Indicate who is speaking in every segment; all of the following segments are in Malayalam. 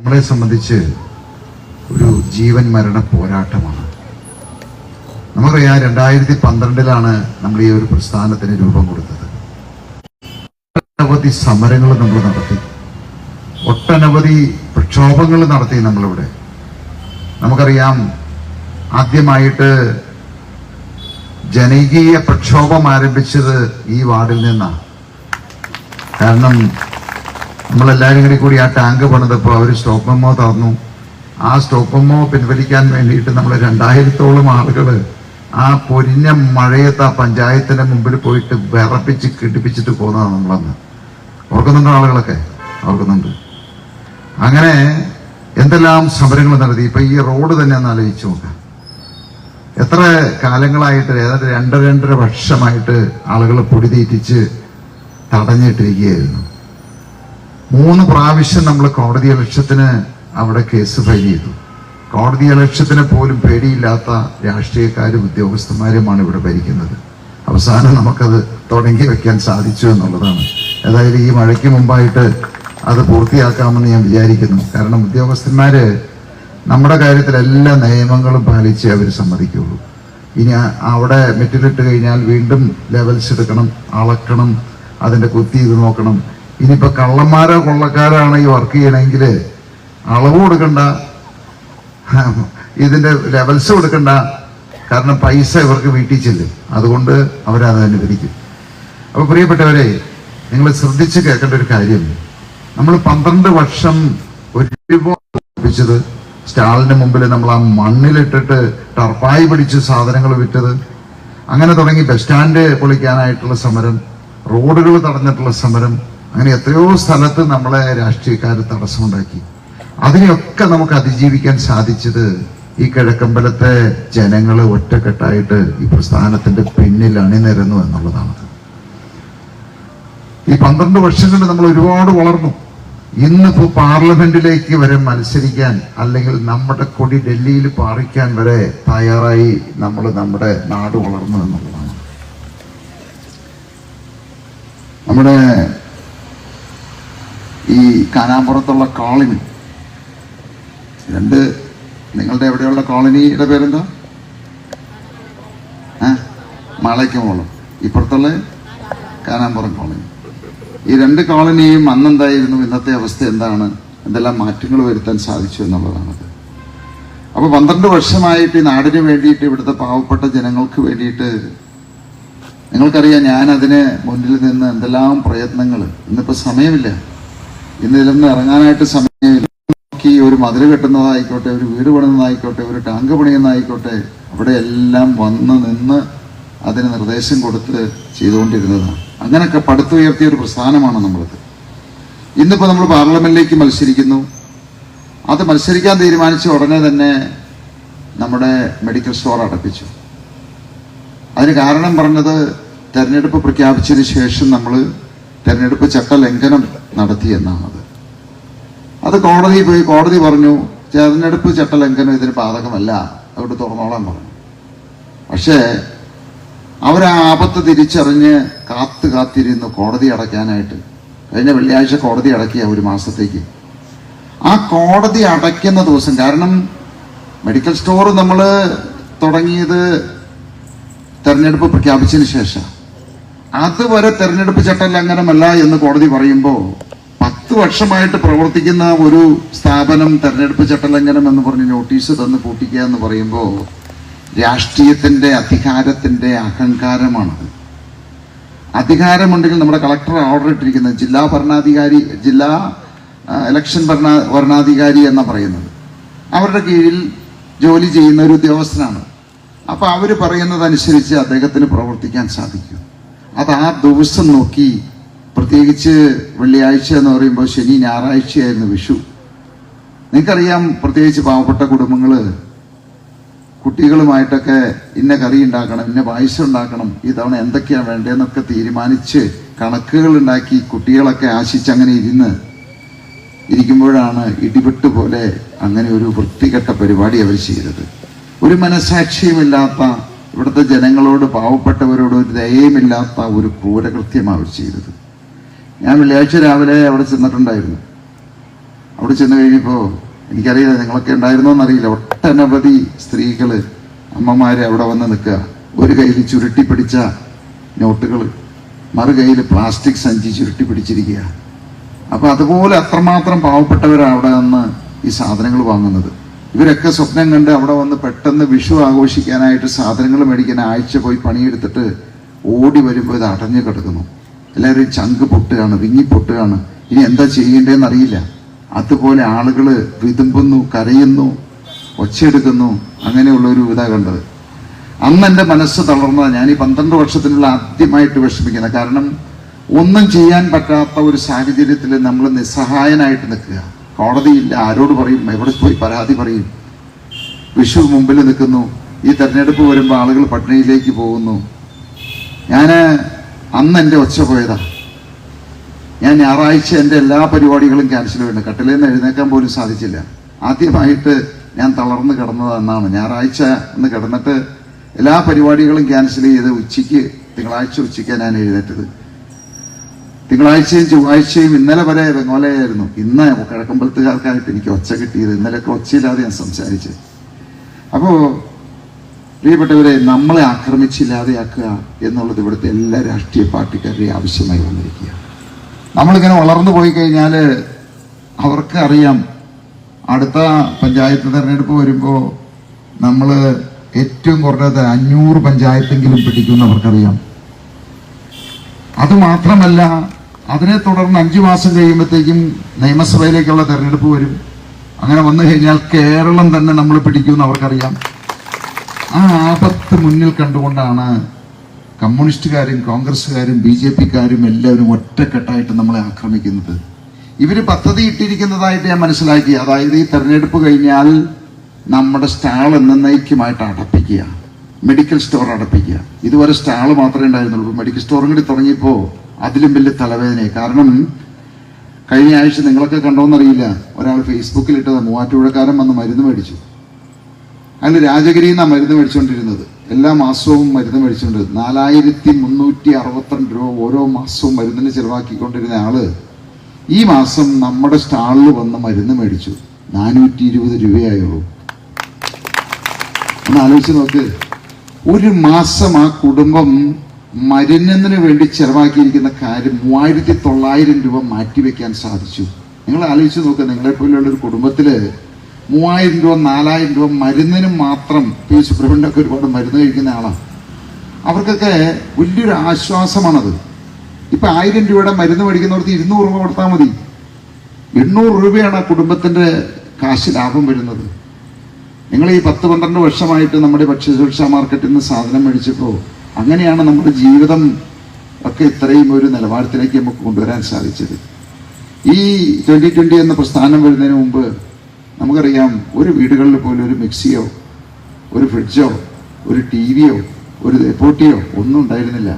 Speaker 1: നമ്മളെ സംബന്ധിച്ച് ഒരു ജീവൻ മരണ പോരാട്ടമാണ്. നമുക്കറിയാം രണ്ടായിരത്തി പന്ത്രണ്ടിലാണ് നമ്മൾ ഈ ഒരു പ്രസ്ഥാനത്തിന് രൂപം കൊടുത്തത്. ഒട്ടനവധി സമരങ്ങൾ നമ്മൾ നടത്തി. ഒട്ടനവധി പ്രക്ഷോഭങ്ങൾ നടത്തി നമ്മളിവിടെ. നമുക്കറിയാം ആദ്യമായിട്ട് ജനകീയ പ്രക്ഷോഭം ആരംഭിച്ചത് ഈ വാർഡിൽ നിന്നാണ്. കാരണം നമ്മളെല്ലാവരും കൂടി കൂടി ആ ടാങ്ക് പണിതപ്പോൾ അവർ സ്റ്റോപ്പ് മെമ്മോ തന്നു. ആ സ്റ്റോപ്പ് മെമ്മോ പിൻവലിക്കാൻ വേണ്ടിയിട്ട് നമ്മൾ രണ്ടായിരത്തോളം ആളുകൾ ആ പൊരിഞ്ഞ മഴയത്ത് ആ പഞ്ചായത്തിന്റെ മുമ്പിൽ പോയിട്ട് വിറപ്പിച്ച് കിടിപ്പിച്ചിട്ട് പോകുന്നതാണ് നമ്മളന്ന്. ഓർക്കുന്നുണ്ടോ ആളുകളൊക്കെ? ഓർക്കുന്നുണ്ട്. അങ്ങനെ എന്തെല്ലാം സമരങ്ങൾ നടത്തി? ഇപ്പം ഈ റോഡ് തന്നെ ഒന്ന് ആലോചിച്ച് നോക്കാം. എത്ര കാലങ്ങളായിട്ട് ഏതാണ്ട് രണ്ടര രണ്ടര വർഷമായിട്ട് ആളുകൾ പൊടി തീറ്റിച്ച് തടഞ്ഞിട്ടിരിക്കുകയായിരുന്നു. മൂന്ന് പ്രാവശ്യം നമ്മൾ കോടതി അലക്ഷ്യത്തിന് അവിടെ കേസ് ഫയൽ ചെയ്തു. കോടതി ലക്ഷ്യത്തിന് പോലും പേടിയില്ലാത്ത രാഷ്ട്രീയക്കാരും ഉദ്യോഗസ്ഥന്മാരുമാണ് ഇവിടെ ഭരിക്കുന്നത്. അവസാനം നമുക്കത് തുടങ്ങി വെക്കാൻ സാധിച്ചു എന്നുള്ളതാണ്. ഏതായാലും ഈ മഴയ്ക്ക് മുമ്പായിട്ട് അത് പൂർത്തിയാക്കാമെന്ന് ഞാൻ വിചാരിക്കുന്നു. കാരണം ഉദ്യോഗസ്ഥന്മാർ നമ്മുടെ കാര്യത്തിൽ എല്ലാ നിയമങ്ങളും പാലിച്ച് അവർ സമ്മതിക്കുള്ളൂ. ഇനി അവിടെ മെറ്റിലിട്ട് കഴിഞ്ഞാൽ വീണ്ടും ലെവൽസ് എടുക്കണം അളക്കണം അതിന്റെ കുത്തി ഇത് നോക്കണം. ഇനിയിപ്പോ കള്ളന്മാരോ കൊള്ളക്കാരാണ് ഈ വർക്ക് ചെയ്യണമെങ്കിൽ അളവ് കൊടുക്കണ്ട. ഇതിന്റെ ലെവൽസ് കൊടുക്കണ്ട. കാരണം പൈസ ഇവർക്ക് വീട്ടിൽ ചെല്ലും. അതുകൊണ്ട് അവരത് അനുവദിക്കും അപ്പോൾ പ്രിയപ്പെട്ടവരെ നിങ്ങൾ ശ്രദ്ധിച്ച് കേൾക്കേണ്ട ഒരു കാര്യം. നമ്മൾ പന്ത്രണ്ട് വർഷം ഒരുപാട് ഒപ്പിച്ചത് സ്റ്റാളിന്റെ മുമ്പിൽ നമ്മൾ ആ മണ്ണിലിട്ടിട്ട് ടർപ്പായി പിടിച്ച് സാധനങ്ങൾ വിറ്റത്. അങ്ങനെ തുടങ്ങി ബസ് സ്റ്റാൻഡ് പൊളിക്കാനായിട്ടുള്ള സമരം റോഡുകൾ തടഞ്ഞിട്ടുള്ള സമരം അങ്ങനെ എത്രയോ സ്ഥലത്ത് നമ്മളെ രാഷ്ട്രീയക്കാർ തടസ്സമുണ്ടാക്കി. അതിനെയൊക്കെ നമുക്ക് അതിജീവിക്കാൻ സാധിച്ചത് ഈ കിഴക്കമ്പലത്തെ ജനങ്ങൾ ഒറ്റക്കെട്ടായിട്ട് ഈ പ്രസ്ഥാനത്തിന്റെ പിന്നിൽ അണിനിരന്നു എന്നുള്ളതാണ്. ഈ പന്ത്രണ്ട് വർഷം കൊണ്ട് നമ്മൾ ഒരുപാട് വളർന്നു. ഇന്നിപ്പോ പാർലമെന്റിലേക്ക് വരെ മത്സരിക്കാൻ അല്ലെങ്കിൽ നമ്മുടെ കൊടി ഡൽഹിയിൽ പാറിക്കാൻ വരെ തയ്യാറായി നമ്മൾ നമ്മുടെ നാട് വളർന്നു എന്നുള്ളതാണ്. നമ്മുടെ ഈ കാനാമ്പുറത്തുള്ള കോളനി. രണ്ട് നിങ്ങളുടെ എവിടെയുള്ള കോളനിയുടെ പേരെന്താ? ആ മാളയ്ക്കുമോളം ഇപ്പുറത്തുള്ള കാനാമ്പുറം കോളനി. ഈ രണ്ട് കോളനിയും അന്നെന്തായിരുന്നു? ഇന്നത്തെ അവസ്ഥ എന്താണ്? എന്തെല്ലാം മാറ്റങ്ങൾ വരുത്താൻ സാധിച്ചു എന്നുള്ളതാണത്. അപ്പോൾ പന്ത്രണ്ട് വർഷമായിട്ട് ഈ നാടിന് വേണ്ടിയിട്ട് ഇവിടുത്തെ പാവപ്പെട്ട ജനങ്ങൾക്ക് വേണ്ടിയിട്ട് നിങ്ങൾക്കറിയാം ഞാൻ അതിന് മുന്നിൽ നിന്ന് എന്തെല്ലാം പ്രയത്നങ്ങൾ. ഇന്നിപ്പോൾ സമയമില്ല. ഇന്ന് ഇതിലൊന്നും ഇറങ്ങാനായിട്ട് സമയമില്ല. നോക്കി ഒരു മതിൽ കെട്ടുന്നതായിക്കോട്ടെ ഒരു വീട് പണിയുന്നതായിക്കോട്ടെ ഒരു ടാങ്ക് പണിയുന്നതായിക്കോട്ടെ അവിടെ എല്ലാം വന്ന് നിന്ന് അതിന് നിർദ്ദേശം കൊടുത്ത് ചെയ്തുകൊണ്ടിരുന്നതാണ്. അങ്ങനെയൊക്കെ പടുത്തുയർത്തിയ ഒരു പ്രസ്ഥാനമാണ് നമ്മളത്. ഇന്നിപ്പോൾ നമ്മൾ പാർലമെന്റിലേക്ക് മത്സരിക്കുന്നു. അത് മത്സരിക്കാൻ തീരുമാനിച്ച ഉടനെ തന്നെ നമ്മുടെ മെഡിക്കൽ സ്റ്റോർ അടപ്പിച്ചു. അതിന് കാരണം പറഞ്ഞത് തെരഞ്ഞെടുപ്പ് പ്രഖ്യാപിച്ചതിന് ശേഷം നമ്മൾ തെരഞ്ഞെടുപ്പ് ചട്ടലംഘനം നടത്തി എന്നാണത് അത് കോടതി പോയി കോടതി പറഞ്ഞു തെരഞ്ഞെടുപ്പ് ചട്ടലംഘനം ഇതിന് ബാധകമല്ല അവിടെ തുറന്നോളാൻ പറഞ്ഞു. പക്ഷേ അവർ ആ ആപത്ത് തിരിച്ചറിഞ്ഞ് കാത്തു കാത്തിരുന്നു കോടതി അടയ്ക്കാനായിട്ട് കഴിഞ്ഞ വെള്ളിയാഴ്ച കോടതി അടക്കിയ ഒരു മാസത്തേക്ക്. ആ കോടതി അടയ്ക്കുന്ന ദിവസം കാരണം മെഡിക്കൽ സ്റ്റോർ നമ്മൾ തുടങ്ങിയത് തെരഞ്ഞെടുപ്പ് പ്രഖ്യാപിച്ചതിന് ശേഷം അതുവരെ തെരഞ്ഞെടുപ്പ് ചട്ടം ലംഘനമല്ല എന്ന് കോടതി പറയുമ്പോൾ പത്ത് വർഷമായിട്ട് പ്രവർത്തിക്കുന്ന ഒരു സ്ഥാപനം തെരഞ്ഞെടുപ്പ് ചട്ടലംഘനം എന്ന് പറഞ്ഞ് നോട്ടീസ് തന്ന് പൂട്ടിക്കുക എന്ന് പറയുമ്പോൾ രാഷ്ട്രീയത്തിന്റെ അധികാരത്തിന്റെ അഹങ്കാരമാണത്. അധികാരമുണ്ടെങ്കിൽ നമ്മുടെ കളക്ടർ ഓർഡർ ഇട്ടിരിക്കുന്നത് ജില്ലാ ഭരണാധികാരി ജില്ലാ ഇലക്ഷൻ ഭരണ ഭരണാധികാരി എന്നാ പറയുന്നത്. അവരുടെ കീഴിൽ ജോലി ചെയ്യുന്ന ഒരു ഉദ്യോഗസ്ഥനാണ്. അപ്പൊ അവർ പറയുന്നതനുസരിച്ച് അദ്ദേഹത്തിന് പ്രവർത്തിക്കാൻ സാധിക്കും. അത് ആ ദിവസം നോക്കി. പ്രത്യേകിച്ച് വെള്ളിയാഴ്ച എന്ന് പറയുമ്പോൾ ശനി ഞായറാഴ്ചയായിരുന്നു വിഷു. നിങ്ങൾക്കറിയാം പ്രത്യേകിച്ച് പാവപ്പെട്ട കുടുംബങ്ങൾ കുട്ടികളുമായിട്ടൊക്കെ ഇന്ന കറി ഉണ്ടാക്കണം ഇന്ന പായസം ഉണ്ടാക്കണം ഈ തവണ എന്തൊക്കെയാണ് വേണ്ടതെന്നൊക്കെ തീരുമാനിച്ച് കണക്കുകൾ ഉണ്ടാക്കി കുട്ടികളൊക്കെ ആശിച്ചങ്ങനെ ഇരുന്ന് ഇരിക്കുമ്പോഴാണ് ഇടിപെട്ട് പോലെ അങ്ങനെ ഒരു വൃത്തികെട്ട പരിപാടി അവർ ചെയ്തത്. ഒരു മനസാക്ഷിയുമില്ലാത്ത ഇവിടുത്തെ ജനങ്ങളോട് പാവപ്പെട്ടവരോട് ഒരു ദയയുമില്ലാത്ത ഒരു ക്രൂരകൃത്യമാണ് അവർ ചെയ്തത്. ഞാൻ വെള്ളിയാഴ്ച രാവിലെ അവിടെ ചെന്നിട്ടുണ്ടായിരുന്നു. അവിടെ ചെന്ന് കഴിഞ്ഞപ്പോൾ എനിക്കറിയില്ല നിങ്ങളൊക്കെ ഉണ്ടായിരുന്നോ എന്നറിയില്ല ഒട്ടനവധി സ്ത്രീകൾ അമ്മമാര് അവിടെ വന്ന് നിൽക്കുക. ഒരു കയ്യിൽ ചുരുട്ടി പിടിച്ച നോട്ടുകൾ മറു കയ്യിൽ പ്ലാസ്റ്റിക് സഞ്ചി ചുരുട്ടി പിടിച്ചിരിക്കുക. അപ്പോൾ അതുപോലെ അത്രമാത്രം പാവപ്പെട്ടവരാണ് അവിടെ നിന്ന് ഈ സാധനങ്ങൾ വാങ്ങുന്നത്. ഇവരൊക്കെ സ്വപ്നം കണ്ട് അവിടെ വന്ന് പെട്ടെന്ന് വിഷു ആഘോഷിക്കാനായിട്ട് സാധനങ്ങൾ മേടിക്കാൻ ആഴ്ച പോയി പണിയെടുത്തിട്ട് ഓടി വരുമ്പോൾ ഇത് അടഞ്ഞു കിടക്കുന്നു. എല്ലാവരും ചങ്ക് പൊട്ടുകയാണ് വിങ്ങി പൊട്ടുകയാണ്. ഇനി എന്താ ചെയ്യേണ്ടതെന്ന് അറിയില്ല. അതുപോലെ ആളുകൾ വിതുമ്പുന്നു കരയുന്നു ഒച്ചയെടുക്കുന്നു. അങ്ങനെയുള്ള ഒരു ഇതാ കണ്ടത്. അന്ന് എന്റെ മനസ്സ് തളർന്നതാണ് ഞാൻ ഈ പന്ത്രണ്ട് വർഷത്തിനുള്ള ആദ്യമായിട്ട് വിഷമിക്കുന്നത് കാരണം ഒന്നും ചെയ്യാൻ പറ്റാത്ത ഒരു സാഹചര്യത്തിൽ നമ്മൾ നിസ്സഹായനായിട്ട് നിൽക്കുക. കോടതിയില്ല ആരോട് പറയും? എവിടെ പോയി പരാതി പറയും? വിഷു മുമ്പിൽ നിൽക്കുന്നു. ഈ തെരഞ്ഞെടുപ്പ് വരുമ്പോൾ ആളുകൾ പട്ടിണിയിലേക്ക് പോകുന്നു. ഞാൻ അന്ന് എന്റെ ഒച്ച പോയതാ. ഞാൻ ഞായറാഴ്ച എന്റെ എല്ലാ പരിപാടികളും ക്യാൻസൽ വേണ്ട കട്ടിലിൽ നിന്ന് എഴുന്നേക്കാൻ പോലും സാധിച്ചില്ല. ആദ്യമായിട്ട് ഞാൻ തളർന്ന് കിടന്നത് അന്നാണ്. ഞായറാഴ്ച അന്ന് കിടന്നിട്ട് എല്ലാ പരിപാടികളും ക്യാൻസൽ ചെയ്ത് ഉച്ചയ്ക്ക് തിങ്കളാഴ്ച ഉച്ചയ്ക്കാണ് ഞാൻ എഴുന്നേറ്റത്. തിങ്കളാഴ്ചയും ചൊവ്വാഴ്ചയും ഇന്നലെ വരെ വെങ്ങോലയായിരുന്നു ഇന്ന് കിഴക്കമ്പലത്തുകാർക്കായിട്ട് എനിക്ക് ഒച്ച കിട്ടിയത്. ഇന്നലെയൊക്കെ ഒച്ചയില്ലാതെ ഞാൻ സംസാരിച്ചത്. അപ്പോൾ പ്രിയപ്പെട്ടവരെ നമ്മളെ ആക്രമിച്ചില്ലാതെയാക്കുക എന്നുള്ളത് ഇവിടുത്തെ എല്ലാ രാഷ്ട്രീയ പാർട്ടിക്കാരുടെയും ആവശ്യമായി വന്നിരിക്കുക നമ്മളിങ്ങനെ വളർന്നു പോയി കഴിഞ്ഞാൽ അവർക്ക് അറിയാം. അടുത്ത പഞ്ചായത്ത് തിരഞ്ഞെടുപ്പ് വരുമ്പോൾ നമ്മൾ ഏറ്റവും കുറഞ്ഞത് അഞ്ഞൂറ് പഞ്ചായത്തെങ്കിലും പിടിക്കുമെന്ന് അവർക്കറിയാം. അത് മാത്രമല്ല അതിനെ തുടർന്ന് അഞ്ചു മാസം കഴിയുമ്പോഴത്തേക്കും നിയമസഭയിലേക്കുള്ള തെരഞ്ഞെടുപ്പ് വരും. അങ്ങനെ വന്നു കഴിഞ്ഞാൽ കേരളം തന്നെ നമ്മൾ പിടിക്കുമെന്ന് അവർക്കറിയാം. ആ ആപത്ത് മുന്നിൽ കണ്ടുകൊണ്ടാണ് കമ്മ്യൂണിസ്റ്റുകാരും കോൺഗ്രസ്സുകാരും ബി ജെ പിക്കാരും എല്ലാവരും ഒറ്റക്കെട്ടായിട്ട് നമ്മളെ ആക്രമിക്കുന്നത്. ഇവർ പദ്ധതി ഇട്ടിരിക്കുന്നതായിട്ട് ഞാൻ മനസ്സിലാക്കി. അതായത് ഈ തെരഞ്ഞെടുപ്പ് കഴിഞ്ഞാൽ നമ്മുടെ സ്റ്റാൾ എന്നേക്കുമായിട്ട് അടപ്പിക്കുക. മെഡിക്കൽ സ്റ്റോർ അടപ്പിക്കുക. ഇതുവരെ സ്റ്റാൾ മാത്രമേ ഉണ്ടായിരുന്നുള്ളൂ. മെഡിക്കൽ സ്റ്റോറും കൂടി തുടങ്ങിയപ്പോൾ അതിലും വലിയ തലവേദനയായി കാരണം കഴിഞ്ഞ ആഴ്ച നിങ്ങളൊക്കെ കണ്ടോന്നറിയില്ല. ഒരാൾ ഫേസ്ബുക്കിൽ ഇട്ടത് മൂവാറ്റുപുഴക്കാരൻ വന്ന് മരുന്ന് മേടിച്ചു. അതിൽ രാജഗിരിയിൽ നിന്നാണ് മരുന്ന് മേടിച്ചുകൊണ്ടിരുന്നത് എല്ലാ മാസവും മരുന്ന് മേടിച്ചുകൊണ്ടിരുന്നത് നാലായിരത്തി മുന്നൂറ്റി അറുപത്തിരണ്ട് രൂപ ഓരോ മാസവും മരുന്നിന് ചെലവാക്കിക്കൊണ്ടിരുന്ന ആൾ ഈ മാസം നമ്മുടെ സ്റ്റാളിൽ വന്ന് മരുന്ന് മേടിച്ചു. നാനൂറ്റി ഇരുപത് രൂപയായുള്ളൂ. ഒന്ന് ആലോചിച്ച് നോക്ക്. ഒരു മാസം ആ കുടുംബം മരുന്നിന് വേണ്ടി ചെലവാക്കിയിരിക്കുന്ന കാര്യം മൂവായിരത്തി തൊള്ളായിരം രൂപ മാറ്റിവെക്കാൻ സാധിച്ചു. നിങ്ങൾ ആലോചിച്ച് നോക്കുക നിങ്ങളെ പോലെയുള്ള ഒരു കുടുംബത്തിൽ മൂവായിരം രൂപ നാലായിരം രൂപ മരുന്നിന് മാത്രം പി സുബ്രഹ്മണ്യൊക്കെ ഒരുപാട് മരുന്ന് കഴിക്കുന്ന ആളാണ് അവർക്കൊക്കെ വലിയൊരു ആശ്വാസമാണത്. ഇപ്പൊ ആയിരം രൂപയുടെ മരുന്ന് മേടിക്കുന്നവർക്ക് ഇരുന്നൂറ് രൂപ കൊടുത്താൽ മതി. എണ്ണൂറ് രൂപയാണ് ആ കുടുംബത്തിന്റെ കാശ് ലാഭം വരുന്നത്. നിങ്ങൾ ഈ പത്ത് പന്ത്രണ്ട് വർഷമായിട്ട് നമ്മുടെ ഭക്ഷ്യസുരക്ഷാ മാർക്കറ്റിൽ നിന്ന് സാധനം മേടിച്ചപ്പോൾ അങ്ങനെയാണ് നമ്മുടെ ജീവിതം ഒക്കെ ഇത്രയും ഒരു നിലവാരത്തിലേക്ക് നമുക്ക് കൊണ്ടുവരാൻ സാധിച്ചത്. ഈ ട്വന്റി ട്വന്റി എന്ന പ്രസ്ഥാനം വരുന്നതിന് മുമ്പ് നമുക്കറിയാം ഒരു വീടുകളിൽ പോലും ഒരു മിക്സിയോ ഒരു ഫ്രിഡ്ജോ ഒരു ടി വിയോ ഒരു എപ്പോട്ടിയോ ഒന്നും ഉണ്ടായിരുന്നില്ല.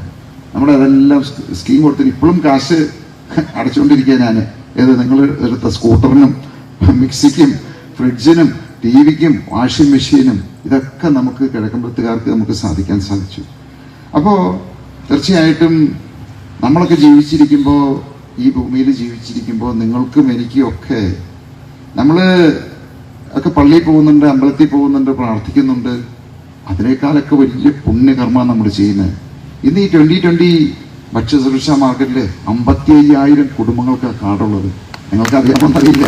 Speaker 1: നമ്മുടെ അതെല്ലാം സ്കീം കൊടുത്തിട്ട് ഇപ്പോഴും കാശ് അടച്ചുകൊണ്ടിരിക്കുക ഞാൻ ഏത് നിങ്ങൾ എടുത്ത സ്കൂട്ടറിനും മിക്സിക്കും ഫ്രിഡ്ജിനും ടി വിക്കും വാഷിംഗ് മെഷീനും ഇതൊക്കെ നമുക്ക് കിഴക്കമ്പലത്തുകാർക്ക് നമുക്ക് സാധിക്കാൻ സാധിച്ചു. അപ്പോൾ തീർച്ചയായിട്ടും നമ്മളൊക്കെ ജീവിച്ചിരിക്കുമ്പോൾ ഈ ഭൂമിയിൽ ജീവിച്ചിരിക്കുമ്പോൾ നിങ്ങൾക്കും എനിക്കും ഒക്കെ നമ്മൾ ഒക്കെ പള്ളിയിൽ പോകുന്നുണ്ട് അമ്പലത്തിൽ പോകുന്നുണ്ട് പ്രാർത്ഥിക്കുന്നുണ്ട്. അതിനേക്കാളൊക്കെ വലിയ പുണ്യകർമ്മ നമ്മൾ ചെയ്യുന്നത്. ഇന്ന് ഈ ട്വന്റി ട്വന്റി ഭക്ഷ്യസുരക്ഷാ മാർക്കറ്റിൽ അമ്പത്തി അയ്യായിരം കുടുംബങ്ങൾക്ക് കാർഡുള്ളത്. നിങ്ങൾക്ക് അറിയാമെന്നറിയില്ല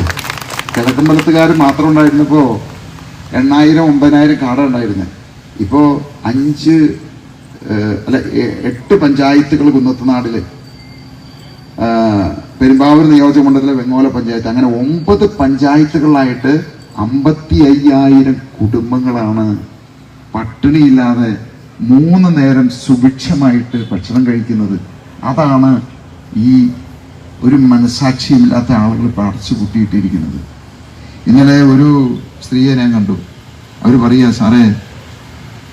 Speaker 1: കിഴക്കമ്പലത്തുകാർ മാത്രം ഉണ്ടായിരുന്നപ്പോൾ എണ്ണായിരം ഒമ്പതിനായിരം കാർഡാണ് ഉണ്ടായിരുന്നത്. ഇപ്പോ അഞ്ച് അല്ല എട്ട് പഞ്ചായത്തുകൾ കുന്നത്തുനാടിൽ ആ, പെരുമ്പാവൂർ നിയോജക മണ്ഡലത്തിലെ വെങ്ങോല പഞ്ചായത്ത്. അങ്ങനെ ഒമ്പത് പഞ്ചായത്തുകളായിട്ട് അമ്പത്തി അയ്യായിരം കുടുംബങ്ങളാണ് പട്ടിണിയില്ലാതെ മൂന്ന് നേരം സുഭിക്ഷമായിട്ട് ഭക്ഷണം കഴിക്കുന്നത്. അതാണ് ഈ ഒരു മനസാക്ഷിയുമില്ലാത്ത ആളുകൾ പടച്ചു കൂട്ടിയിട്ടിരിക്കുന്നത്. ഇന്നലെ ഒരു സ്ത്രീയെ ഞാൻ കണ്ടു. അവർ പറയുക സാറേ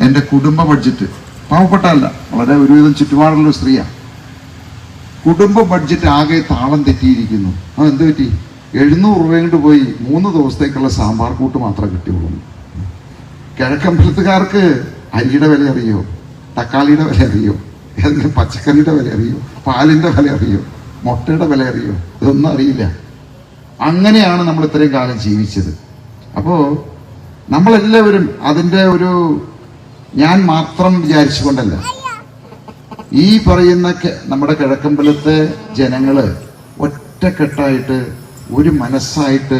Speaker 1: എന്റെ കുടുംബ ബഡ്ജറ്റ് പാവപ്പെട്ടല്ല വളരെ ഒരുവിധം ചുറ്റുപാടുള്ള സ്ത്രീയാണ് കുടുംബ ബഡ്ജറ്റ് ആകെ താളം തെറ്റിയിരിക്കുന്നു. അത് എന്ത് പറ്റി? എഴുന്നൂറ് രൂപ കൊണ്ട് പോയി മൂന്ന് ദിവസത്തേക്കുള്ള സാമ്പാർ കൂട്ട് മാത്രം കിട്ടിയുള്ളൂ. കിഴക്കമ്പലത്തുകാർക്ക് അരിയുടെ വില അറിയോ? തക്കാളിയുടെ വില അറിയോ? ഏതെങ്കിലും പച്ചക്കറിയുടെ വില അറിയോ? പാലിന്റെ വില അറിയോ? മുട്ടയുടെ വില അറിയോ? ഇതൊന്നും അറിയില്ല. അങ്ങനെയാണ് നമ്മൾ ഇത്രയും കാലം ജീവിച്ചത്. അപ്പോൾ നമ്മളെല്ലാവരും അതിന്റെ ഒരു ഞാൻ മാത്രം വിചാരിച്ചുകൊണ്ടല്ല ഈ പറയുന്ന നമ്മുടെ കിഴക്കമ്പലത്തെ ജനങ്ങൾ ഒറ്റക്കെട്ടായിട്ട് ഒരു മനസ്സായിട്ട്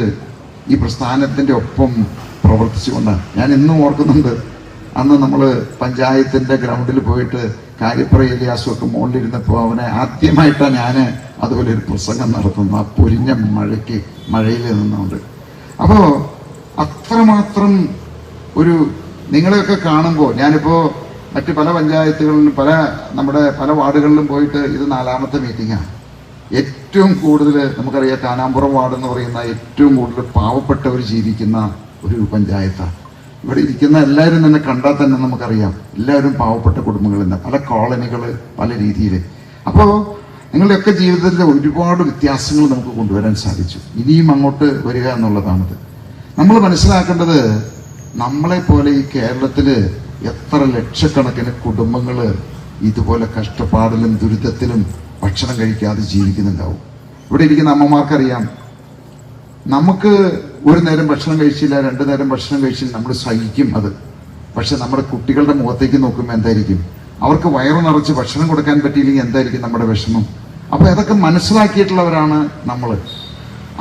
Speaker 1: ഈ പ്രസ്ഥാനത്തിന്റെ ഒപ്പം പ്രവർത്തിച്ചുകൊണ്ടാണ് ഞാൻ ഇന്നും ഓർക്കുന്നുണ്ട്. അന്ന് നമ്മൾ പഞ്ചായത്തിന്റെ ഗ്രൗണ്ടിൽ പോയിട്ട് കാര്യപ്പുറ ഏലിയാസും മുകളിലിരുന്നപ്പോൾ അവനെ ആദ്യമായിട്ടാണ് ഞാൻ അതുപോലെ ഒരു പ്രസംഗം നടത്തുന്നത് ആ പൊരിഞ്ഞ മഴയ്ക്ക് മഴയിൽ നിന്നുകൊണ്ട്. അപ്പോൾ അത്രമാത്രം ഒരു നിങ്ങളെയൊക്കെ കാണുമ്പോൾ ഞാനിപ്പോ മറ്റ് പല പഞ്ചായത്തുകളിലും പല നമ്മുടെ പല വാർഡുകളിലും പോയിട്ട് ഇത് നാലാമത്തെ മീറ്റിംഗാണ് ഏറ്റവും കൂടുതൽ നമുക്കറിയാം കാനാമ്പുറം വാർഡ് എന്ന് പറയുന്ന ഏറ്റവും കൂടുതൽ പാവപ്പെട്ടവർ ജീവിക്കുന്ന ഒരു പഞ്ചായത്താണ്. ഇവിടെ ഇരിക്കുന്ന എല്ലാവരും തന്നെ കണ്ടാൽ തന്നെ നമുക്കറിയാം എല്ലാവരും പാവപ്പെട്ട കുടുംബങ്ങളിൽ നിന്ന് പല കോളനികൾ പല രീതിയിൽ അപ്പോൾ നിങ്ങളുടെയൊക്കെ ജീവിതത്തിൽ ഒരുപാട് വ്യത്യാസങ്ങൾ നമുക്ക് കൊണ്ടുവരാൻ സാധിച്ചു. ഇനിയും അങ്ങോട്ട് വരിക എന്നുള്ളതാണത്. നമ്മൾ മനസ്സിലാക്കേണ്ടത് നമ്മളെ പോലെ ഈ കേരളത്തിൽ എത്ര ലക്ഷക്കണക്കിന് കുടുംബങ്ങൾ ഇതുപോലെ കഷ്ടപ്പാടിലും ദുരിതത്തിലും ഭക്ഷണം കഴിക്കാതെ ജീവിക്കുന്നുണ്ടാവും. ഇവിടെ ഇരിക്കുന്ന അമ്മമാർക്കറിയാം. നമുക്ക് ഒരു നേരം ഭക്ഷണം കഴിച്ചില്ല രണ്ടു നേരം ഭക്ഷണം കഴിച്ചില്ല നമ്മൾ സഹിക്കും അത്. പക്ഷെ നമ്മുടെ കുട്ടികളുടെ മുഖത്തേക്ക് നോക്കുമ്പോൾ എന്തായിരിക്കും? അവർക്ക് വയറു നിറച്ച് ഭക്ഷണം കൊടുക്കാൻ പറ്റിയില്ലെങ്കിൽ എന്തായിരിക്കും നമ്മുടെ വിഷമം? അപ്പൊ അതൊക്കെ മനസ്സിലാക്കിയിട്ടുള്ളവരാണ് നമ്മൾ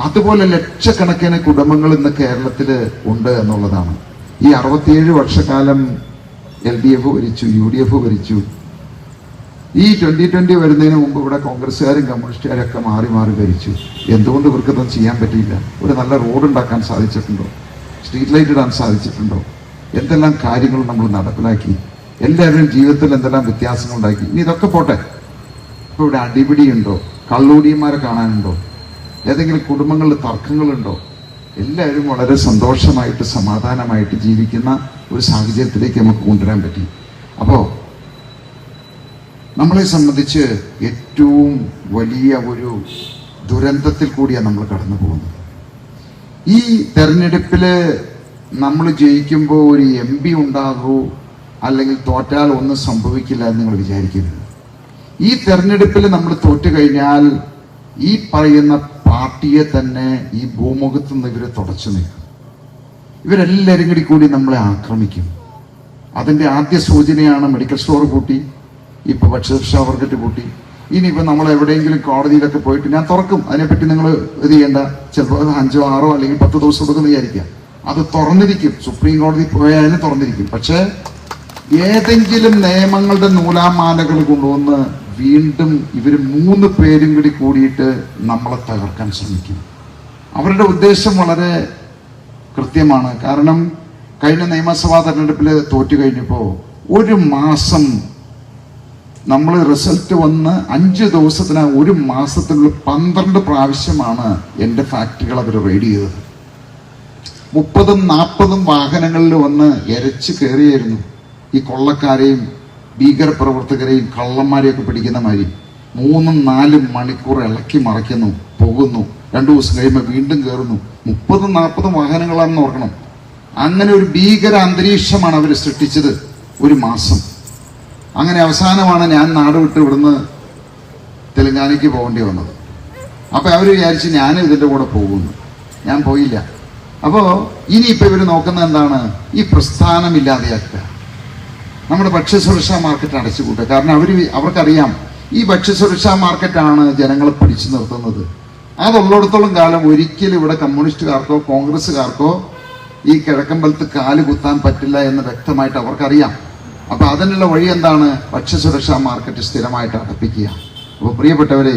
Speaker 1: അതുപോലെ ലക്ഷക്കണക്കിന് കുടുംബങ്ങൾ ഇന്ന് കേരളത്തിൽ ഉണ്ട് എന്നുള്ളതാണ്. ഈ അറുപത്തിയേഴ് വർഷക്കാലം എൽ ഡി എഫ് ഭരിച്ചു യു ഡി എഫ് ഭരിച്ചു. ഈ ട്വന്റി ട്വന്റി വരുന്നതിന് മുമ്പ് ഇവിടെ കോൺഗ്രസ്സുകാരും കമ്മ്യൂണിസ്റ്റുകാരും ഒക്കെ മാറി മാറി ഭരിച്ചു. എന്തുകൊണ്ട് ഇവർക്കൊന്നും ചെയ്യാൻ പറ്റിയില്ല? ഒരു നല്ല റോഡ് ഉണ്ടാക്കാൻ സാധിച്ചിട്ടുണ്ടോ? സ്ട്രീറ്റ് ലൈറ്റ് ഇടാൻ സാധിച്ചിട്ടുണ്ടോ? എന്തെല്ലാം കാര്യങ്ങൾ നമ്മൾ നടപ്പിലാക്കി? എല്ലാവരും ജീവിതത്തിൽ എന്തെല്ലാം വ്യത്യാസങ്ങൾ ഉണ്ടാക്കി? ഇനി ഇതൊക്കെ പോട്ടെ. ഇപ്പൊ ഇവിടെ അടിപിടിയുണ്ടോ കള്ളൂടിയന്മാരെ കാണാനുണ്ടോ? ഏതെങ്കിലും കുടുംബങ്ങളിൽ തർക്കങ്ങളുണ്ടോ? എല്ലാവരും വളരെ സന്തോഷമായിട്ട് സമാധാനമായിട്ട് ജീവിക്കുന്ന ഒരു സാഹചര്യത്തിലേക്ക് നമുക്ക് കൊണ്ടുവരാൻ പറ്റി. അപ്പോൾ നമ്മളെ സംബന്ധിച്ച് ഏറ്റവും വലിയ ഒരു ദുരന്തത്തിൽ കൂടിയാണ് നമ്മൾ കടന്നു പോകുന്നത്. ഈ തെരഞ്ഞെടുപ്പിൽ നമ്മൾ ജയിക്കുമ്പോൾ ഒരു എം പി ഉണ്ടാകൂ അല്ലെങ്കിൽ തോറ്റാൽ ഒന്നും സംഭവിക്കില്ല എന്ന് നിങ്ങൾ വിചാരിക്കരുത്. ഈ തെരഞ്ഞെടുപ്പിൽ നമ്മൾ തോറ്റു കഴിഞ്ഞാൽ ഈ പറയുന്ന പാർട്ടിയെ തന്നെ ഈ ഭൂമുഖത്ത് നിന്ന് ഇവരെ തുടച്ചു നീക്കും. ഇവരെല്ലാവരും കൂടി കൂടി നമ്മളെ ആക്രമിക്കും. അതിന്റെ ആദ്യ സൂചനയാണ് മെഡിക്കൽ സ്റ്റോർ കൂട്ടി ഇപ്പൊ ഭക്ഷ്യസുരക്ഷാ വർഗറ്റ് കൂട്ടി ഇനിയിപ്പോൾ നമ്മൾ എവിടെയെങ്കിലും കോടതിയിലൊക്കെ പോയിട്ട് ഞാൻ തുറക്കും. അതിനെപ്പറ്റി നിങ്ങൾ ഇത് ചെയ്യേണ്ട. ചിലപ്പോൾ അഞ്ചോ ആറോ അല്ലെങ്കിൽ പത്ത് ദിവസം എടുക്കുന്ന വിചാരിക്കാം അത് തുറന്നിരിക്കും. സുപ്രീം കോടതി പോയാലും തുറന്നിരിക്കും. പക്ഷേ ഏതെങ്കിലും നിയമങ്ങളുടെ നൂലാമാലകൾ കൊണ്ടുവന്ന് വീണ്ടും ഇവർ മൂന്ന് പേരും കൂടി കൂടിയിട്ട് നമ്മളെ തകർക്കാൻ ശ്രമിക്കും. അവരുടെ ഉദ്ദേശം വളരെ കൃത്യമാണ്. കാരണം കഴിഞ്ഞ നിയമസഭാ തെരഞ്ഞെടുപ്പിൽ തോറ്റു കഴിഞ്ഞപ്പോൾ ഒരു മാസം നമ്മൾ റിസൾട്ട് വന്ന് അഞ്ച് ദിവസത്തിന് ഒരു മാസത്തിനുള്ള പന്ത്രണ്ട് പ്രാവശ്യമാണ് എന്റെ ഫാക്ടറികൾ അവർ റെയ്ഡ് ചെയ്തത്. മുപ്പതും നാൽപ്പതും വാഹനങ്ങളിൽ വന്ന് എരച്ച് കയറിയായിരുന്നു ഈ കൊള്ളക്കാരെയും ഭീകരപ്രവർത്തകരെയും കള്ളന്മാരെയൊക്കെ പിടിക്കുന്ന മാതിരി മൂന്നും നാലും മണിക്കൂർ ഇളക്കി മറയ്ക്കുന്നു പോകുന്നു. രണ്ടു ദിവസം കഴിയുമ്പോൾ വീണ്ടും കയറുന്നു മുപ്പതും നാൽപ്പതും വാഹനങ്ങളാണെന്ന് ഓർക്കണം. അങ്ങനെ ഒരു ഭീകര അന്തരീക്ഷമാണ് അവർ സൃഷ്ടിച്ചത് ഒരു മാസം. അങ്ങനെ അവസാനമാണ് ഞാൻ നാട് വിട്ട് ഇവിടുന്ന് തെലങ്കാനയ്ക്ക് പോകേണ്ടി വന്നത്. അപ്പോൾ അവർ വിചാരിച്ച് ഞാനും ഇതിന്റെ കൂടെ പോകുന്നു. ഞാൻ പോയില്ല. അപ്പോ ഇനിയിപ്പോൾ ഇവർ നോക്കുന്നത് എന്താണ്? ഈ പ്രസ്ഥാനം ഇല്ലാതെയാക്കുക നമ്മുടെ ഭക്ഷ്യസുരക്ഷാ മാർക്കറ്റ് അടച്ചുകൂട്ടുക കാരണം അവർ അവർക്കറിയാം ഈ ഭക്ഷ്യസുരക്ഷാ മാർക്കറ്റാണ് ജനങ്ങളെ പിടിച്ചു നിർത്തുന്നത്. അതുള്ളിടത്തോളം കാലം ഒരിക്കലും ഇവിടെ കമ്മ്യൂണിസ്റ്റുകാർക്കോ കോൺഗ്രസ്സുകാർക്കോ ഈ കിഴക്കമ്പലത്ത് കാൽ കുത്താൻ പറ്റില്ല എന്ന് വ്യക്തമായിട്ട് അവർക്കറിയാം. അപ്പോൾ അതിനുള്ള വഴി എന്താണ്? ഭക്ഷ്യസുരക്ഷാ മാർക്കറ്റ് സ്ഥിരമായിട്ട് അടപ്പിക്കുക. അപ്പോൾ പ്രിയപ്പെട്ടവരെ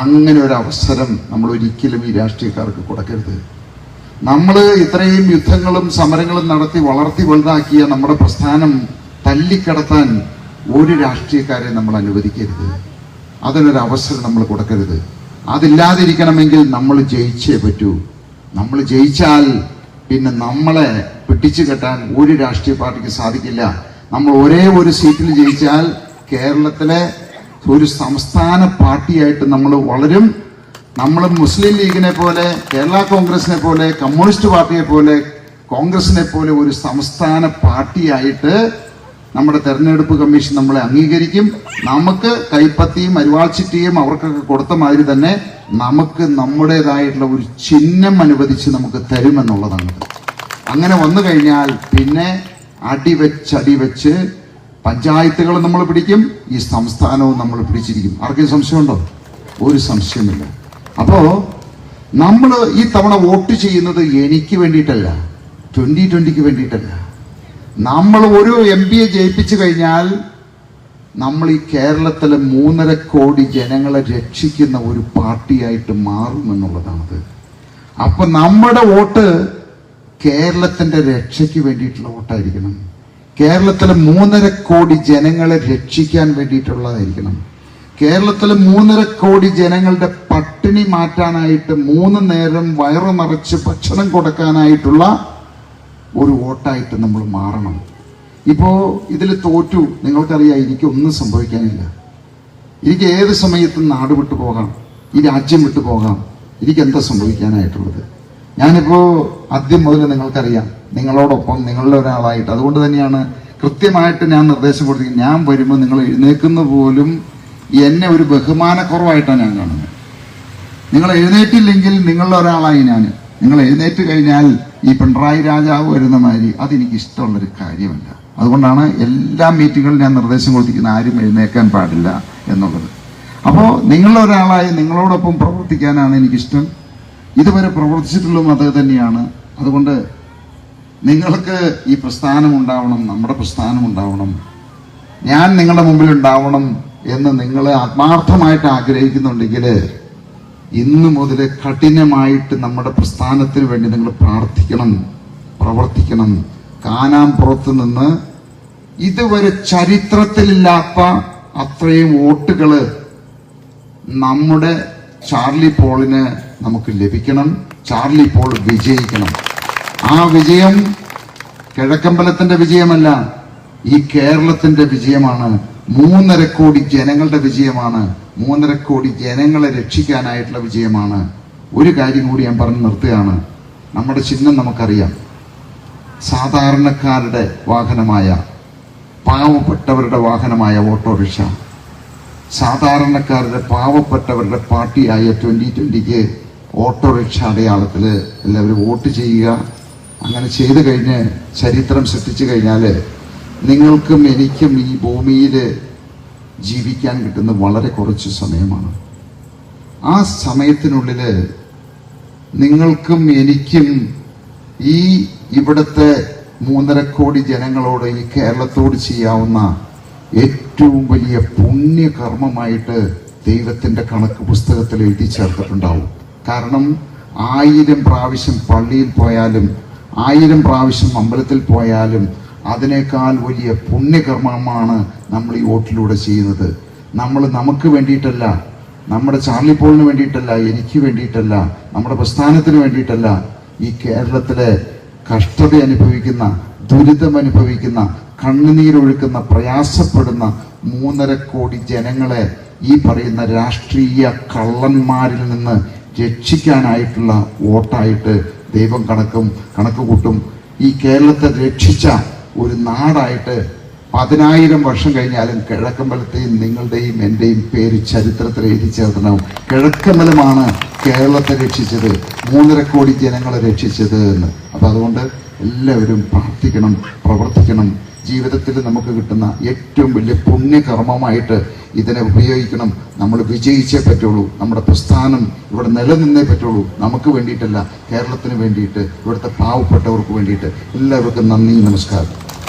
Speaker 1: അങ്ങനെ ഒരു അവസരം നമ്മൾ ഒരിക്കലും ഈ രാഷ്ട്രീയക്കാർക്ക് കൊടുക്കരുത്. നമ്മൾ ഇത്രയും യുദ്ധങ്ങളും സമരങ്ങളും നടത്തി വളർത്തി വലുതാക്കിയ നമ്മുടെ പ്രസ്ഥാനം തല്ലിക്കടത്താൻ ഒരു രാഷ്ട്രീയക്കാരെ നമ്മൾ അനുവദിക്കരുത്. അതിനൊരു അവസരം നമ്മൾ കൊടുക്കരുത്. അതില്ലാതിരിക്കണമെങ്കിൽ നമ്മൾ ജയിച്ചേ പറ്റൂ. നമ്മൾ ജയിച്ചാൽ പിന്നെ നമ്മളെ പിടിച്ചു കെട്ടാൻ ഒരു രാഷ്ട്രീയ പാർട്ടിക്ക് സാധിക്കില്ല. നമ്മൾ ഒരേ ഒരു സീറ്റിൽ ജയിച്ചാൽ കേരളത്തിലെ ഒരു സംസ്ഥാന പാർട്ടിയായിട്ട് നമ്മൾ വളരും. നമ്മൾ മുസ്ലിം ലീഗിനെ പോലെ കേരള കോൺഗ്രസിനെ പോലെ കമ്മ്യൂണിസ്റ്റ് പാർട്ടിയെ പോലെ കോൺഗ്രസിനെ പോലെ ഒരു സംസ്ഥാന പാർട്ടിയായിട്ട് നമ്മുടെ തെരഞ്ഞെടുപ്പ് കമ്മീഷൻ നമ്മളെ അംഗീകരിക്കും. നമുക്ക് കൈപ്പത്തിയും അരിവാൾച്ചിറ്റിയും അവർക്കൊക്കെ കൊടുത്ത മാതിരി തന്നെ നമുക്ക് നമ്മുടേതായിട്ടുള്ള ഒരു ചിഹ്നം അനുവദിച്ച് നമുക്ക് തരുമെന്നുള്ളതാണ്. അങ്ങനെ വന്നു കഴിഞ്ഞാൽ പിന്നെ അടിവെച്ച് വെച്ച് പഞ്ചായത്തുകൾ നമ്മൾ പിടിക്കും ഈ സംസ്ഥാനവും നമ്മൾ പിടിച്ചിരിക്കും. ആർക്കും സംശയമുണ്ടോ? ഒരു സംശയമില്ല അപ്പോ നമ്മൾ ഈ തവണ വോട്ട് ചെയ്യുന്നത് എനിക്ക് വേണ്ടിയിട്ടല്ല ട്വന്റി ട്വന്റിക്ക് വേണ്ടിയിട്ടല്ല. നമ്മൾ ഒരു എം പിയെ ജയിപ്പിച്ചു കഴിഞ്ഞാൽ നമ്മൾ ഈ കേരളത്തിലെ മൂന്നര കോടി ജനങ്ങളെ രക്ഷിക്കുന്ന ഒരു പാർട്ടിയായിട്ട് മാറും മാറുമെന്നുള്ളതാണത് അപ്പൊ നമ്മുടെ വോട്ട് കേരളത്തിന്റെ രക്ഷയ്ക്ക് വേണ്ടിയിട്ടുള്ള വോട്ടായിരിക്കണം. കേരളത്തിലെ മൂന്നര കോടി ജനങ്ങളെ രക്ഷിക്കാൻ വേണ്ടിയിട്ടുള്ളതായിരിക്കണം. കേരളത്തിലെ മൂന്നര കോടി ജനങ്ങളുടെ പട്ടിണി മാറ്റാനായിട്ട് മൂന്ന് നേരം വയറു നിറച്ച് ഭക്ഷണം കൊടുക്കാനായിട്ടുള്ള ഒരു വോട്ടായിട്ട് നമ്മൾ മാറണം. ഇപ്പോൾ ഇതിൽ തോറ്റു. നിങ്ങൾക്കറിയാം എനിക്കൊന്നും സംഭവിക്കാനില്ല. എനിക്ക് ഏത് സമയത്തും നാട് വിട്ടു പോകാം. ഈ രാജ്യം വിട്ടു പോകാം. എനിക്ക് എന്താ സംഭവിക്കാനായിട്ടുള്ളത്? ഞാനിപ്പോൾ ആദ്യം മുതൽ നിങ്ങൾക്കറിയാം. നിങ്ങളോടൊപ്പം നിങ്ങളുടെ ഒരാളായിട്ട്. അതുകൊണ്ട് തന്നെയാണ് കൃത്യമായിട്ട് ഞാൻ നിർദ്ദേശം കൊടുത്തിരിക്കുന്നത് ഞാൻ വരുമ്പോൾ നിങ്ങൾ എഴുന്നേൽക്കുന്ന പോലും എന്നെ ഒരു ബഹുമാനക്കുറവായിട്ടാണ് ഞാൻ കാണുന്നത്. നിങ്ങൾ എഴുന്നേറ്റില്ലെങ്കിൽ നിങ്ങളുടെ ഒരാളായി ഞാൻ. നിങ്ങൾ എഴുന്നേറ്റ് കഴിഞ്ഞാൽ ഈ പിണറായി രാജാവ് വരുന്ന മാതിരി അതെനിക്ക് ഇഷ്ടമുള്ളൊരു കാര്യമല്ല. അതുകൊണ്ടാണ് എല്ലാ മീറ്റിങ്ങുകളിലും ഞാൻ നിർദ്ദേശം കൊടുത്തിരിക്കുന്ന ആരും എഴുന്നേക്കാൻ പാടില്ല എന്നുള്ളത്. അപ്പോൾ നിങ്ങളൊരാളായി നിങ്ങളോടൊപ്പം പ്രവർത്തിക്കാനാണ് എനിക്കിഷ്ടം. ഇതുവരെ പ്രവർത്തിച്ചിട്ടുള്ളതും അത് തന്നെയാണ്. അതുകൊണ്ട് നിങ്ങൾക്ക് ഈ പ്രസ്ഥാനം ഉണ്ടാവണം നമ്മുടെ പ്രസ്ഥാനം ഉണ്ടാവണം. ഞാൻ നിങ്ങളുടെ മുമ്പിൽ ഉണ്ടാവണം എന്ന് നിങ്ങൾ ആത്മാർത്ഥമായിട്ട് ആഗ്രഹിക്കുന്നുണ്ടെങ്കിൽ ഇന്നു മുതൽ കഠിനമായിട്ട് നമ്മുടെ പ്രസ്ഥാനത്തിന് വേണ്ടി നിങ്ങൾ പ്രാർത്ഥിക്കണം പ്രവർത്തിക്കണം. കാനാമ്പുറത്ത് നിന്ന് ഇതുവരെ ചരിത്രത്തിലില്ലാത്ത അത്രയും വോട്ടുകൾ നമ്മുടെ ചാർലി പോളിന് നമുക്ക് ലഭിക്കണം ചാർലി പോൾ വിജയിക്കണം. ആ വിജയം കിഴക്കമ്പലത്തിന്റെ വിജയമല്ല ഈ കേരളത്തിന്റെ വിജയമാണ്. മൂന്നര കോടി ജനങ്ങളുടെ വിജയമാണ്. മൂന്നര കോടി ജനങ്ങളെ രക്ഷിക്കാനായിട്ടുള്ള വിജയമാണ്. ഒരു കാര്യം കൂടി ഞാൻ പറഞ്ഞു നിർത്തുകയാണ്. നമ്മുടെ ചിഹ്നം നമുക്കറിയാം. സാധാരണക്കാരുടെ വാഹനമായ പാവപ്പെട്ടവരുടെ വാഹനമായ ഓട്ടോറിക്ഷ. സാധാരണക്കാരുടെ പാവപ്പെട്ടവരുടെ പാർട്ടിയായ ട്വന്റി ട്വന്റിക്ക് ഓട്ടോറിക്ഷ അടയാളത്തിൽ എല്ലാവരും വോട്ട് ചെയ്യുക. അങ്ങനെ ചെയ്തു കഴിഞ്ഞ് ചരിത്രം സൃഷ്ടിച്ചു കഴിഞ്ഞാൽ നിങ്ങൾക്കും എനിക്കും ഈ ഭൂമിയിൽ ജീവിക്കാൻ കിട്ടുന്ന വളരെ കുറച്ച് സമയമാണ്. ആ സമയത്തിനുള്ളിൽ നിങ്ങൾക്കും എനിക്കും ഈ ഇവിടുത്തെ മൂന്നര കോടി ജനങ്ങളോട് ഈ കേരളത്തോട് ചെയ്യാവുന്ന ഏറ്റവും വലിയ പുണ്യകർമ്മമായിട്ട് ദൈവത്തിന്റെ കണക്ക് പുസ്തകത്തിൽ എഴുതി ചേർത്തിട്ടുണ്ടാവും. കാരണം ആയിരം പ്രാവശ്യം പള്ളിയിൽ പോയാലും ആയിരം പ്രാവശ്യം അമ്പലത്തിൽ പോയാലും അതിനേക്കാൾ വലിയ പുണ്യകർമ്മമാണ് നമ്മൾ ഈ വോട്ടിലൂടെ ചെയ്യുന്നത്. നമ്മൾ നമുക്ക് വേണ്ടിയിട്ടല്ല നമ്മുടെ ചാർലി പോളിന് വേണ്ടിയിട്ടല്ല എനിക്ക് വേണ്ടിയിട്ടല്ല നമ്മുടെ പ്രസ്ഥാനത്തിന് വേണ്ടിയിട്ടല്ല ഈ കേരളത്തിലെ കഷ്ടത അനുഭവിക്കുന്ന ദുരിതം അനുഭവിക്കുന്ന കണ്ണുനീരൊഴുക്കുന്ന പ്രയാസപ്പെടുന്ന മൂന്നര കോടി ജനങ്ങളെ ഈ പറയുന്ന രാഷ്ട്രീയ കള്ളന്മാരിൽ നിന്ന് രക്ഷിക്കാനായിട്ടുള്ള വോട്ടായിട്ട് ദൈവം കണക്കും കണക്ക് കൂട്ടും ഈ കേരളത്തെ രക്ഷിച്ച ഒരു നാടായിട്ട് പതിനായിരം വർഷം കഴിഞ്ഞാലും കിഴക്കമ്പലത്തെയും നിങ്ങളുടെയും എന്റെയും പേര് ചരിത്രത്തിൽ എഴുതി ചേർക്കണം കിഴക്കമ്പലമാണ് കേരളത്തെ രക്ഷിച്ചത്. മൂന്നര കോടി ജനങ്ങളെ രക്ഷിച്ചത് എന്ന്. അപ്പൊ അതുകൊണ്ട് എല്ലാവരും പ്രാർത്ഥിക്കണം പ്രവർത്തിക്കണം. ജീവിതത്തിൽ നമുക്ക് കിട്ടുന്ന ഏറ്റവും വലിയ പുണ്യകർമ്മമായിട്ട് ഇതിനെ ഉപയോഗിക്കണം. നമ്മൾ വിജയിച്ചേ പറ്റുള്ളൂ. നമ്മുടെ പ്രസ്ഥാനം ഇവിടെ നിലനിന്നേ പറ്റുള്ളൂ. നമുക്ക് വേണ്ടിയിട്ടല്ല കേരളത്തിന് വേണ്ടിയിട്ട് ഇവിടുത്തെ പാവപ്പെട്ടവർക്ക് വേണ്ടിയിട്ട്. എല്ലാവർക്കും നന്ദി നമസ്കാരം.